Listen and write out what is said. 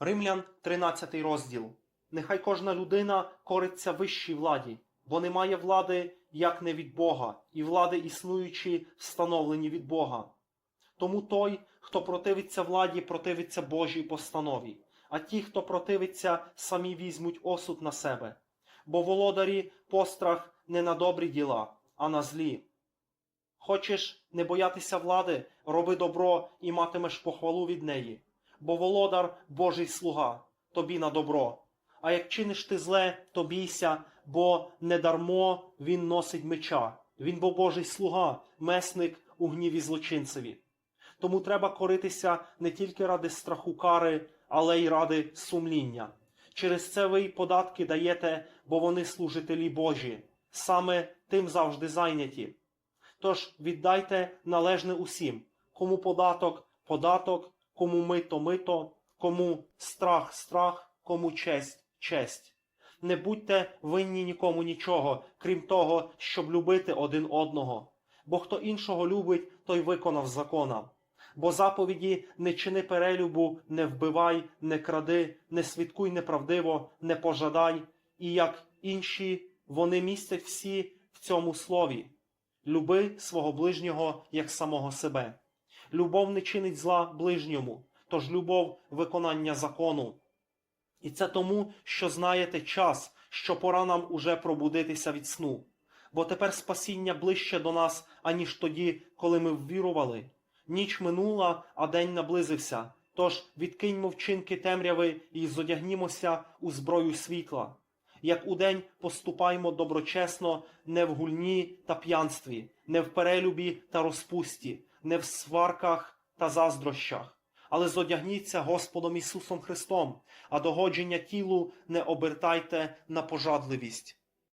Римлян 13 розділ. Нехай кожна людина кориться вищій владі, бо немає влади, як не від Бога, і влади існуючі, встановлені від Бога. Тому той, хто противиться владі, противиться Божій постанові, а ті, хто противиться, самі візьмуть осуд на себе. Бо володарі пострах не на добрі діла, а на злі. Хочеш не боятися влади, роби добро і матимеш похвалу від неї, бо володар Божий слуга, тобі на добро. А як чиниш ти зле, то бійся, бо недармо він носить меча. Він бо Божий слуга, месник у гніві злочинцеві. Тому треба коритися не тільки ради страху кари, але й ради сумління. Через це ви й податки даєте, бо вони служителі Божі, саме тим завжди зайняті. Тож віддайте належне усім, кому податок податок, кому мито мито, кому страх страх, кому честь честь. Не будьте винні нікому нічого, крім того, щоб любити один одного. Бо хто іншого любить, той виконав закона. Бо заповіді не чини перелюбу, не вбивай, не кради, не свідкуй неправдиво, не пожадай, і як інші, вони містять всі в цьому слові. Люби свого ближнього як самого себе. Любов не чинить зла ближньому, тож любов виконання закону. І це тому, що знаєте час, що пора нам уже пробудитися від сну. Бо тепер спасіння ближче до нас, аніж тоді, коли ми ввірували. Ніч минула, а день наблизився. Тож відкиньмо вчинки темряви і зодягнімося у зброю світла. Як удень поступаймо доброчесно, не в гульні та п'янстві, не в перелюбі та розпусті, не в сварках та заздрощах, але зодягніться Господом Ісусом Христом, а догодження тілу не обертайте на пожадливість.